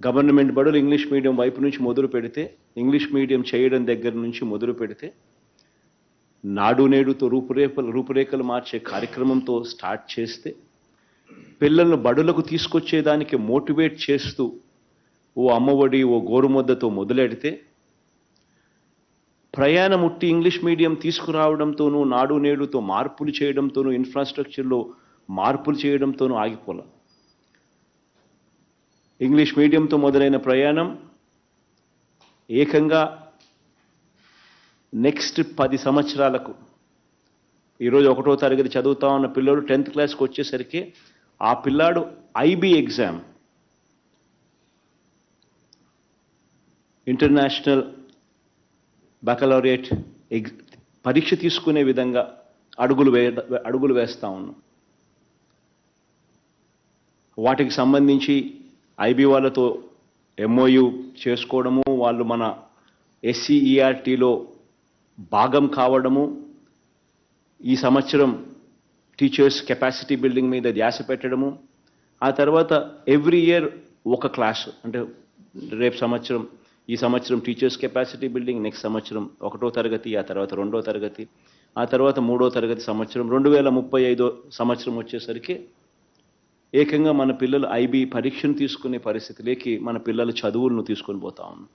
Government బడులు English medium వైపు నుంచి మొదలు పెడితే ఇంగ్లీష్ మీడియం చేయడం దగ్గర నుంచి మొదలు పెడితే నాడు నేడుతో రూపురేఖలు రూపురేఖలు మార్చే కార్యక్రమంతో స్టార్ట్ చేస్తే పిల్లలను బడులకు తీసుకొచ్చేదానికి మోటివేట్ చేస్తూ ఓ అమ్మఒడి ఓ గోరుముద్దతో మొదలెడితే ప్రయాణం ఉట్టి ఇంగ్లీష్ మీడియం తీసుకురావడంతోనూ నాడు నేడుతో మార్పులు చేయడంతోనూ ఇన్ఫ్రాస్ట్రక్చర్లో మార్పులు చేయడంతోనూ ఆగిపోలే. ఇంగ్లీష్ మీడియంతో మొదలైన ప్రయాణం ఏకంగా నెక్స్ట్ పది సంవత్సరాలకు ఈరోజు ఒకటో తరగతి చదువుతా ఉన్న పిల్లోడు టెన్త్ క్లాస్కి వచ్చేసరికి ఆ పిల్లాడు ఐబీ ఎగ్జామ్ ఇంటర్నేషనల్ బకలౌరియట్ ఎగ్ పరీక్ష తీసుకునే విధంగా అడుగులు వే అడుగులు వేస్తా ఉన్నాం. వాటికి సంబంధించి ఐబీ వాళ్ళతో ఎంఓయు చేసుకోవడము వాళ్ళు మన ఎస్సీఈఆర్టీలో భాగం కావడము. ఈ సంవత్సరం టీచర్స్ కెపాసిటీ బిల్డింగ్ మీద ధ్యాస పెట్టడము. ఆ తర్వాత ఎవ్రీ ఇయర్ ఒక క్లాస్ అంటే రేపు సంవత్సరం ఈ సంవత్సరం టీచర్స్ కెపాసిటీ బిల్డింగ్ నెక్స్ట్ సంవత్సరం ఒకటో తరగతి ఆ తర్వాత రెండో తరగతి ఆ తర్వాత మూడో తరగతి సంవత్సరం రెండు వేల ముప్పై ఐదో సంవత్సరం వచ్చేసరికి ఏకంగా మన పిల్లలు ఐబీ పరీక్షను తీసుకునే పరిస్థితిలోకి మన పిల్లల చదువులను తీసుకొని పోతా ఉన్నాం.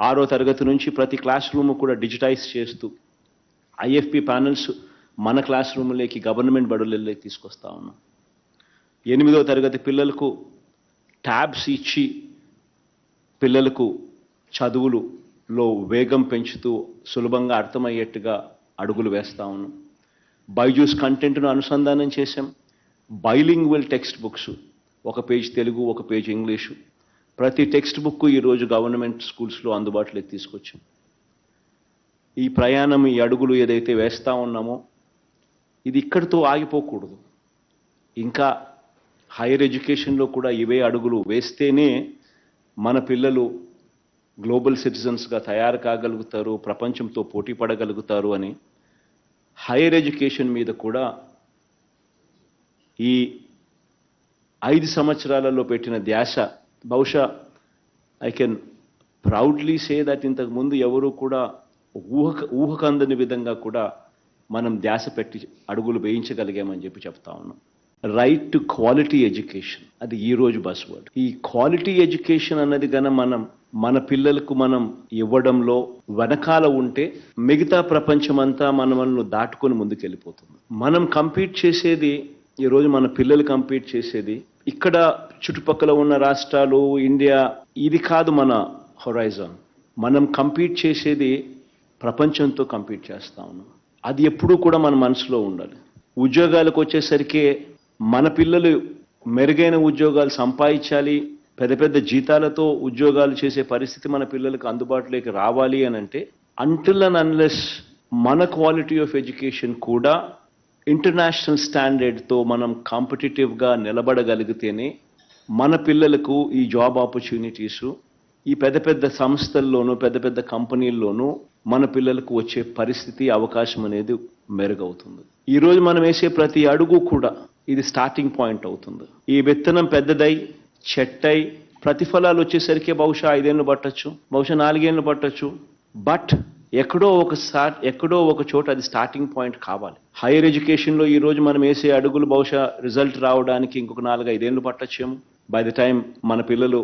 ఆరో తరగతి నుంచి ప్రతి క్లాస్ రూమ్ కూడా డిజిటైజ్ చేస్తూ ఐఎఫ్పి ప్యానల్స్ మన క్లాస్ రూమ్లోకి గవర్నమెంట్ బడులలోకి తీసుకొస్తా ఉన్నాం. ఎనిమిదో తరగతి పిల్లలకు ట్యాబ్స్ ఇచ్చి పిల్లలకు చదువులులో వేగం పెంచుతూ సులభంగా అర్థమయ్యేట్టుగా అడుగులు వేస్తా ఉన్నాం. బైజూస్ కంటెంట్ను అనుసంధానం చేశాం. బైలింగ్వల్ టెక్స్ట్ బుక్స్ ఒక పేజ్ తెలుగు ఒక పేజ్ ఇంగ్లీషు ప్రతి టెక్స్ట్ బుక్ ఈరోజు గవర్నమెంట్ స్కూల్స్లో అందుబాటులోకి తీసుకొచ్చాం. ఈ ప్రయాణం ఈ అడుగులు ఏదైతే వేస్తూ ఉన్నామో ఇది ఇక్కడితో ఆగిపోకూడదు. ఇంకా హైయర్ ఎడ్యుకేషన్లో కూడా ఇవే అడుగులు వేస్తేనే మన పిల్లలు గ్లోబల్ సిటిజన్స్గా తయారు కాగలుగుతారు ప్రపంచంతో పోటీ పడగలుగుతారు అని. హైయర్ ఎడ్యుకేషన్ మీద కూడా ఈ ఐదు సంవత్సరాలలో పెట్టిన ధ్యాస బహుశా I can proudly say that ఇంతకు ముందు ఎవరూ కూడా ఊహ ఊహకందని విధంగా కూడా మనం ధ్యాస పెట్టి అడుగులు వేయించగలిగామని చెప్పి చెప్తా ఉన్నాం. రైట్ టు క్వాలిటీ ఎడ్యుకేషన్ అది ఈ రోజు బస్ వర్డ్ ఈ క్వాలిటీ ఎడ్యుకేషన్ అన్నది గన మనం మన పిల్లలకు మనం ఇవ్వడంలో వెనకాల ఉంటే మిగతా ప్రపంచమంతా మనల్ని దాటుకొని ముందుకెళ్ళిపోతుంది. మనం కంపీట్ చేసేది ఈరోజు మన పిల్లలు కంపీట్ చేసేది ఇక్కడ చుట్టుపక్కల ఉన్న రాష్ట్రాలు ఇండియా ఇది కాదు మన హొరైజన్ మనం కంపీట్ చేసేది ప్రపంచంతో కంపీట్ చేస్తా ఉన్నాం. అది ఎప్పుడూ కూడా మన మనసులో ఉండాలి. ఉద్యోగాలకు వచ్చేసరికి మన పిల్లలు మెరుగైన ఉద్యోగాలు సంపాదించాలి పెద్ద పెద్ద జీతాలతో ఉద్యోగాలు చేసే పరిస్థితి మన పిల్లలకు అందుబాటులోకి రావాలి అని అంటే అంటిల్ అండ్ అన్లెస్ మన క్వాలిటీ ఆఫ్ ఎడ్యుకేషన్ కూడా ఇంటర్నేషనల్ స్టాండర్డ్తో మనం కాంపిటేటివ్గా నిలబడగలిగితేనే మన పిల్లలకు ఈ జాబ్ ఆపర్చునిటీసు ఈ పెద్ద పెద్ద సంస్థల్లోనూ పెద్ద పెద్ద కంపెనీల్లోనూ మన పిల్లలకు వచ్చే పరిస్థితి అవకాశం అనేది మెరుగవుతుంది. ఈరోజు మనం వేసే ప్రతి అడుగు కూడా ఇది స్టార్టింగ్ పాయింట్ అవుతుంది. ఈ విత్తనం పెద్దదై చెట్టై ప్రతిఫలాలు వచ్చేసరికి బహుశా ఐదేళ్ళు పట్టొచ్చు బహుశా నాలుగేళ్ళు పట్టచ్చు. బట్ ఎక్కడో ఒక స్టార్ట్ ఎక్కడో ఒక చోట అది స్టార్టింగ్ పాయింట్ కావాలి. హైయర్ ఎడ్యుకేషన్లో ఈరోజు మనం వేసే అడుగులు బహుశా రిజల్ట్ రావడానికి ఇంకొక నాలుగు ఐదేళ్ళు పట్టచ్చేమో. బై ద టైం మన పిల్లలు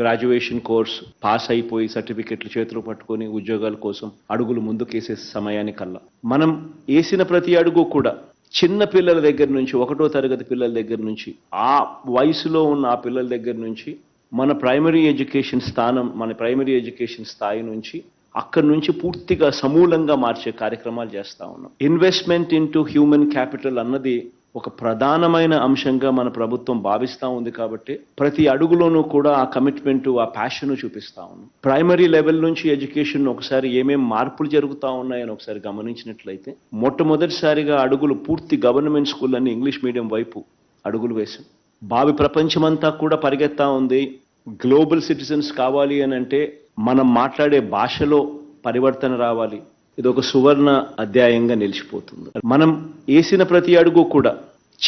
గ్రాడ్యుయేషన్ కోర్స్ పాస్ అయిపోయి సర్టిఫికెట్లు చేతులు పట్టుకొని ఉద్యోగాల కోసం అడుగులు ముందుకేసే సమయానికల్లా. మనం వేసిన ప్రతి అడుగు కూడా చిన్న పిల్లల దగ్గర నుంచి ఒకటో తరగతి పిల్లల దగ్గర నుంచి ఆ వయసులో ఉన్న ఆ పిల్లల దగ్గర నుంచి మన ప్రైమరీ ఎడ్యుకేషన్ స్థానం మన ప్రైమరీ ఎడ్యుకేషన్ స్థాయి నుంచి అక్కడి నుంచి పూర్తిగా సమూలంగా మార్చే కార్యక్రమాలు చేస్తా ఉన్నాం. ఇన్వెస్ట్మెంట్ ఇంటూ హ్యూమన్ క్యాపిటల్ అన్నది ఒక ప్రధానమైన అంశంగా మన ప్రభుత్వం భావిస్తూ ఉంది కాబట్టి ప్రతి అడుగులోనూ కూడా ఆ కమిట్మెంట్ ఆ ప్యాషన్ చూపిస్తా ఉన్నాం. ప్రైమరీ లెవెల్ నుంచి ఎడ్యుకేషన్ ఒకసారి ఏమేం మార్పులు జరుగుతూ ఉన్నాయని ఒకసారి గమనించినట్లయితే మొట్టమొదటిసారిగా అడుగులు పూర్తి గవర్నమెంట్ స్కూల్ అని ఇంగ్లీష్ మీడియం వైపు అడుగులు వేశాం. బావి ప్రపంచమంతా కూడా పరిగెత్తా ఉంది. గ్లోబల్ సిటిజన్స్ కావాలి అని అంటే మనం మాట్లాడే భాషలో పరివర్తన రావాలి. ఇది ఒక సువర్ణ అధ్యాయంగా నిలిచిపోతుంది. మనం వేసిన ప్రతి అడుగు కూడా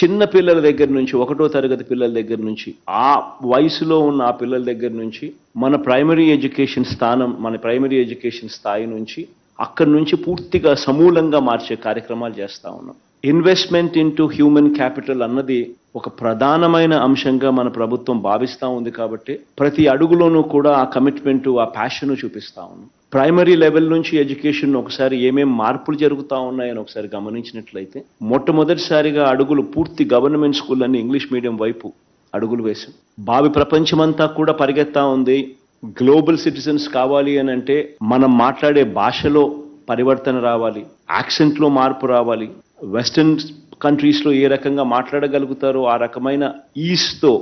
చిన్న పిల్లల దగ్గర నుంచి ఒకటో తరగతి పిల్లల దగ్గర నుంచి ఆ వయసులో ఉన్న ఆ పిల్లల దగ్గర నుంచి మన ప్రైమరీ ఎడ్యుకేషన్ స్థానం మన ప్రైమరీ ఎడ్యుకేషన్ స్థాయి నుంచి అక్కడి నుంచి పూర్తిగా సమూలంగా మార్చే కార్యక్రమాలు చేస్తా ఉన్నాం. ఇన్వెస్ట్మెంట్ ఇంటూ హ్యూమన్ క్యాపిటల్ అన్నది ఒక ప్రధానమైన అంశంగా మన ప్రభుత్వం భావిస్తూ ఉంది కాబట్టి ప్రతి అడుగులోనూ కూడా ఆ కమిట్మెంట్ ఆ ప్యాషను చూపిస్తా ఉన్నాం ప్రైమరీ లెవెల్ నుంచి ఎడ్యుకేషన్ ఒకసారి ఏమేం మార్పులు జరుగుతూ ఉన్నాయని ఒకసారి గమనించినట్లయితే మొట్టమొదటిసారిగా అడుగులు పూర్తి గవర్నమెంట్ స్కూల్ అన్ని ఇంగ్లీష్ మీడియం వైపు అడుగులు వేశాం. భావి ప్రపంచమంతా కూడా పరిగెత్తా ఉంది. గ్లోబల్ సిటిజన్స్ కావాలి అని అంటే మనం మాట్లాడే భాషలో పరివర్తన రావాలి. యాక్సెంట్లో మార్పు రావాలి. వెస్టర్న్ కంట్రీస్లో ఏ రకంగా మాట్లాడగలుగుతారో ఆ రకమైన ఈస్తో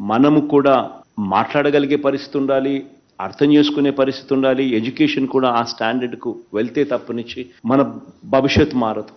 మనము కూడా మాట్లాడగలిగే పరిస్థితి ఉండాలి అర్థం చేసుకునే పరిస్థితి ఉండాలి ఎడ్యుకేషన్ కూడా ఆ స్టాండర్డ్కు వెళ్తే తప్పనిచ్చి మన భవిష్యత్ మారదు.